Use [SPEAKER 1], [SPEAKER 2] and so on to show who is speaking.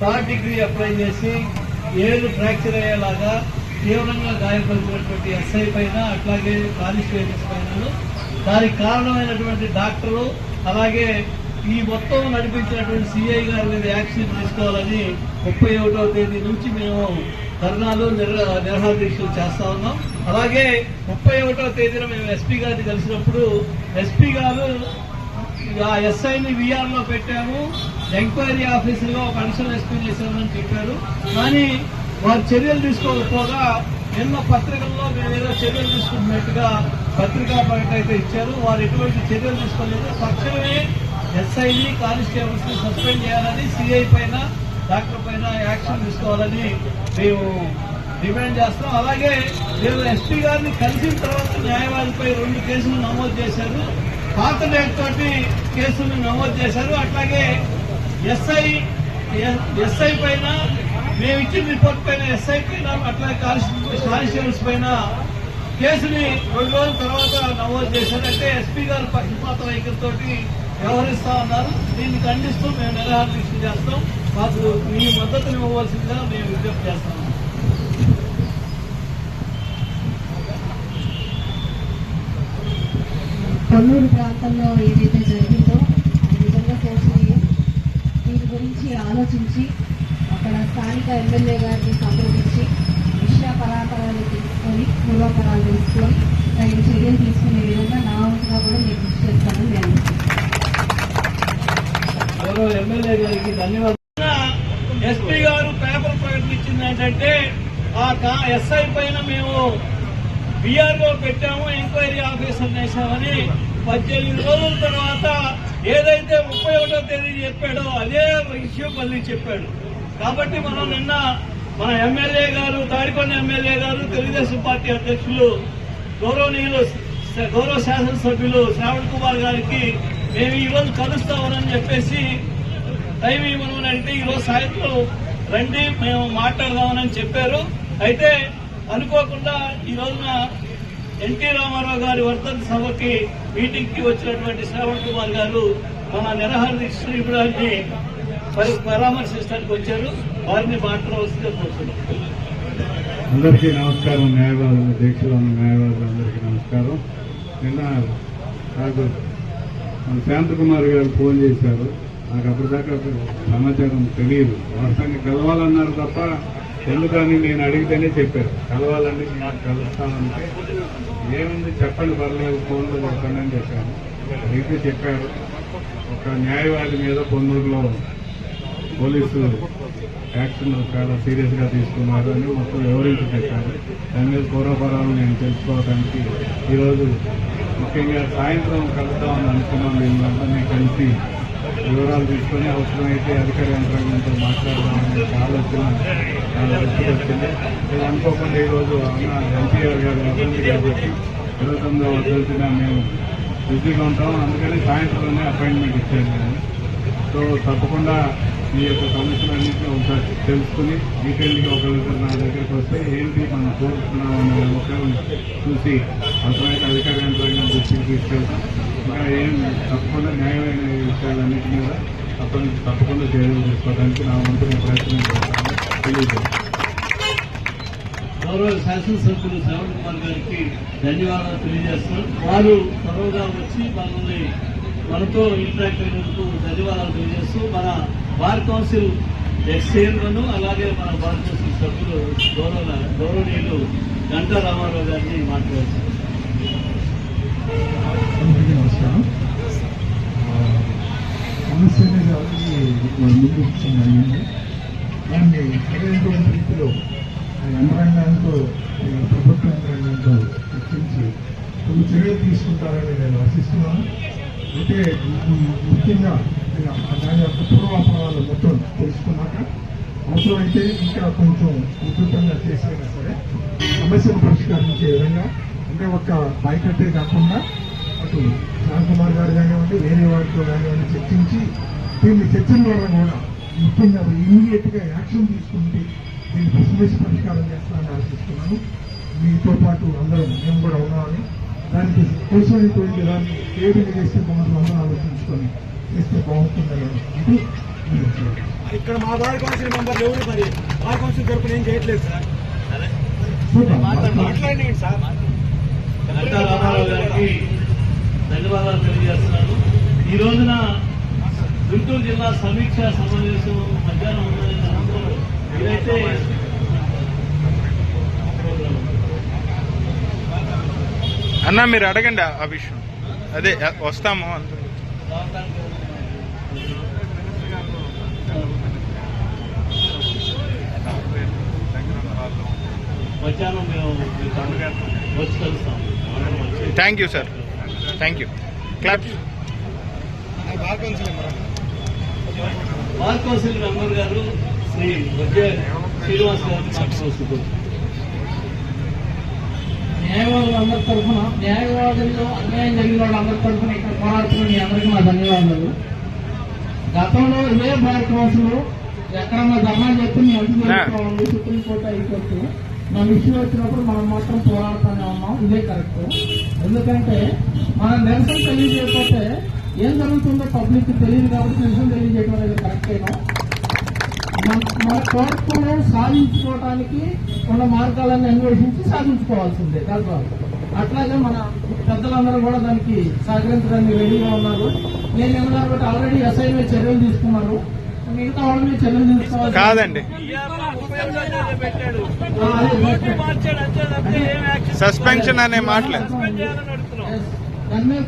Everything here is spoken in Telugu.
[SPEAKER 1] థర్డ్ డిగ్రీ అప్లై చేసి ఏళ్ళు ఫ్రాక్చర్ అయ్యేలాగా తీవ్రంగా గాయపరిచినటువంటి ఎస్ఐ పైన అట్లాగే కానిస్టేబుల్స్ పైన దానికి కారణమైనటువంటి డాక్టరు అలాగే ఈ మొత్తం నడిపించినటువంటి సిఐ గారి మీద యాక్షన్ తీసుకోవాలని ముప్పై ఒకటో తేదీ నుంచి మేము ధర్నాలు నిర నిరహార దీక్షలు చేస్తా ఉన్నాం. అలాగే ముప్పై ఒకటో తేదీన మేము ఎస్పీ గారిని కలిసినప్పుడు ఎస్పీ గారు ఆ ఎస్ఐని విఆర్లో పెట్టాము. ఎంక్వైరీ ఆఫీసర్గా ఒక అడిషనల్ ఎస్పీ చేశామని చెప్పారు. కానీ వారు చర్యలు తీసుకోకపోగా నిన్న పత్రికల్లో మేము ఏదో చర్యలు తీసుకున్నట్టుగా పత్రికా ప్రకటన అయితే ఇచ్చారు. వారు ఎటువంటి చర్యలు తీసుకోలేదు. తక్షణమే ఎస్ఐని కానిస్టేబుల్స్ని సస్పెండ్ చేయాలని సిఐ పైన డాక్టర్ పైన యాక్షన్ తీసుకోవాలని మేము డిమాండ్ చేస్తాం అలాగే మేము ఎస్పీ గారిని కలిసిన తర్వాత న్యాయవాదిపై రెండు కేసులు నమోదు చేశారు. పాత డేట్ తోటి కేసులు నమోదు చేశారు. అట్లాగే ఎస్ఐ ఎస్ఐ పైన మేము ఇచ్చిన రిపోర్ట్ పైన ఎస్ఐ పైన అట్లాగే కానిస్టేబుల్స్ పైన కేసుని రెండు రోజుల తర్వాత నమోదు చేశారు. అంటే ఎస్పీ గారు పక్షపాత వైఖరితో వ్యవహరిస్తా ఉన్నారు. దీన్ని ఖండిస్తూ మేము నిరాహార దీక్ష చేస్తాం. మాకు మీ మద్దతుని ఇవ్వవలసిందిగా మేము విజ్ఞప్తి చేస్తాం.
[SPEAKER 2] కొల్లూరు ప్రాంతంలో ఏదైతే జరిగిందో అది నిజంగా శోచనీయం దీని గురించి ఆలోచించి అక్కడ స్థానిక ఎమ్మెల్యే గారిని సంప్రదించి విషయ పరాపరాలు తీసుకొని పూర్వపరాలు తీసుకొని తగిన చర్యలు తీసుకునే విధంగా నా వంతుగా కూడా నేను కృషి చేస్తానని నేను
[SPEAKER 1] ఎమ్మెల్యే గారికి ధన్యవాదాలు. ఎస్పీ గారు పేపర్ ప్రకటన ఇచ్చింది ఏంటంటే ఆ ఎస్ఐ పైన మేము బీఆర్ఓ పెట్టాము ఎంక్వైరీ ఆఫీసర్ వేసామని పద్దెనిమిది రోజుల తర్వాత ఏదైతే ముప్పై ఒకటో తేదీ చెప్పాడో అదే విషయం మళ్ళీ చెప్పాడు. కాబట్టి మనం నిన్న మన ఎమ్మెల్యే గారు తాడికొండ ఎమ్మెల్యే గారు తెలుగుదేశం పార్టీ అధ్యక్షులు గౌరవనీయులు గౌరవ శాసనసభ్యులు శ్రావణ్ కుమార్ గారికి మేము ఈ రోజు కలుస్తామని చెప్పేసి టైం ఇవ్వమని అంటే ఈరోజు సాయంత్రం రండి మేము మాట్లాడదామని చెప్పారు. అయితే అనుకోకుండా ఈ రోజున ఎన్టీ రామారావు గారి వర్ధంతి సభకి మీటింగ్కి వచ్చినటువంటి శ్రావణ్ కుమార్ గారు మన నిరహార దీక్ష ఇవ్వడాన్ని పరి పరామర్శించడానికి వచ్చారు. వారిని మాట్లాడవలసిందే కోరుతున్నాం
[SPEAKER 3] అందరికీ నమస్కారం. న్యాయవాదులు దీక్షలో ఉన్న న్యాయవాదులు అందరికీ నమస్కారం. నిన్న నాకు మన శాంతకుమార్ గారు ఫోన్ చేశారు. నాకు అప్పటిదాకా సమాచారం తెలియదు. వాస్తవానికి కలవాలన్నారు తప్ప ఎందుకని నేను అడిగితేనే చెప్పారు. కలవాలని నాకు కలుస్తానంటే ఏముంది చెప్పండి పర్లేదు ఫోన్లో కొడతానని చెప్పాను అడిగితే చెప్పారు. ఒక న్యాయవాది మీద పొందూరులో పోలీసు యాక్షన్ చాలా సీరియస్గా తీసుకున్నారు అని మొత్తం వివరించి చెప్పారు. దాని మీద పూర్వపరాలు నేను తెలుసుకోవడానికి ఈరోజు ముఖ్యంగా సాయంత్రం కలుద్దామని అనుకున్నాను. నేను కలిసి వివరాలు తీసుకొని అవసరమైతే అధికార యంత్రాంగంతో మాట్లాడదామని ఆలోచన చాలా వచ్చింది. ఇది అనుకోకుండా ఈరోజు ఎన్టీఆర్ గారు అభివృద్ధి కాబట్టి ఇరవై తొమ్మిదవ వర్ధంతిన మేము బిజీగా ఉంటాం. అందుకని సాయంత్రంలోనే అపాయింట్మెంట్ ఇచ్చాను నేను. సో తప్పకుండా మీ యొక్క సమస్యలన్నింటినీ ఒకసారి తెలుసుకుని డీటెయిల్గా ఒకరికి నా దగ్గరికి వస్తే ఏంటి మనం కోరుతున్నాం అనే చూసి అసలు అధికార యంత్రాంగం దృష్టికి తీసుకెళ్తాం. ఇంకా ఏం తప్పకుండా న్యాయమైన విషయాలన్నింటి మీద అప్పటి తప్పకుండా చర్యలు తీసుకోవడానికి నా వంతు నేను ప్రయత్నం చేస్తాను. తెలియజేస్తాను
[SPEAKER 1] గౌరవ శాసనసభ్యులు శ్రవణ్ కుమార్ గారికి ధన్యవాదాలు తెలియజేస్తున్నాం. వారు త్వరగా వచ్చి మనల్ని మనతో ఇంటరాక్ట్ అయినందుకు ధన్యవాదాలు తెలియజేస్తూ మన బార్ కౌన్సిల్ ఎక్స్ చైర్మన్ అలాగే మన బార్ కౌన్సిల్ సభ్యులు గౌరవ గౌరవనీయులు గంటా రామారావు గారిని మాట్లాడుతున్నారు
[SPEAKER 4] అందరికీ సమస్య అనేది ఆల్రెడీ ముందు వచ్చింది అడిగింది దాన్ని సరైనటువంటి రీతిలో యంత్రాంగంతో ప్రభుత్వ యంత్రాంగంతో చర్చించి కొన్ని చర్యలు తీసుకుంటారని నేను ఆశిస్తున్నాను. అయితే ముఖ్యంగా దాని యొక్క పూర్వాపరాలు మొత్తం తెలుసుకున్నాక అవసరమైతే ఇంకా కొంచెం ఉధృతంగా చేసినా సరే సమస్యను పరిష్కరించే విధంగా అంటే ఒక బైకట్టే కాకుండా అటు కుమార్ గారు కానివ్వండి వేరే వారితో కానివ్వండి చర్చించి దీన్ని చర్చల ద్వారా కూడా ముఖ్యంగా ఇమీడియట్గా యాక్షన్ తీసుకుంటే దీన్ని సమస్య పరిష్కారం చేస్తానని ఆశిస్తున్నాను. మీతో పాటు అందరం మేము కూడా ఉన్నామని దానికి కోసమైనటువంటి దాన్ని ఏ విధంగా చేస్తే బాగుంటుందో అందరూ ఆలోచించుకొని చేస్తే బాగుంటుందని ఇది
[SPEAKER 5] ఇక్కడ మా బార్ కౌన్సిల్ మెంబర్లు ఎవరు మరి? బార్ కౌన్సిల్ తరపున ఏం చేయట్లేదు సార్? మాట్లాడండి సార్.
[SPEAKER 1] ధన్యవాదాలు తెలియజేస్తున్నాను. ఈ రోజున గుంటూరు జిల్లా సమీక్ష సమావేశం మధ్యాహ్నం ఉన్నది. అనంతరం ఇదైతే
[SPEAKER 6] అన్నా మీరు అడగండి ఆ విషయం. అదే వస్తాము అంత.
[SPEAKER 1] మధ్యాహ్నం మేము మీకు వచ్చి కలుస్తాం
[SPEAKER 6] thank you sir thank you clap
[SPEAKER 5] bar council member
[SPEAKER 1] bar council member గారు శ్రీ శ్రీనివాస్ గారిని మాట్లాడుతుంది
[SPEAKER 7] న్యాయవాదులందరి తరఫున న్యాయవాదుల్లో అన్యాయం జరిగిన వాళ్ళందరి తరఫున ఇక్కడ పోరాడుతున్న మీ అందరికీ నా ధన్యవాదాలు. గతంలో ఇదే బార్ కౌన్సిల్ ఎక్కడన్నా ధర్నా చేస్తే మీ అభివృద్ధి జరుగుతూ ఉంది సుప్రీంకోర్టు హైకోర్టు. మన ఇష్యూ వచ్చినప్పుడు మనం మాత్రం పోరాడుతూనే ఉన్నాం. ఇదే కరెక్ట్. ఎందుకంటే మనం నిరసన తెలియజేయకపోతే ఏం జరుగుతుందో పబ్లిక్ తెలియదు కాబట్టి నిరసన తెలియజేయడం అనేది కరెక్టేనా మన- మన కోర్టును సాధించుకోవడానికి ఉన్న మార్గాలను అన్వేషించి సాధించుకోవాల్సిందే కాదు అట్లాగే మన పెద్దలందరూ కూడా దానికి సహకరించడానికి రెడీగా ఉన్నారు. నేను ఏమన్నా బట్టి ఆల్రెడీ ఎస్ఐ మీద చర్యలు తీసుకున్నారు మిగతా వాళ్ళ మీద చర్యలు తీసుకోవాలి
[SPEAKER 6] కాదండి. సస్పెన్షన్ అనే మాటలేదు.
[SPEAKER 7] దాని మీద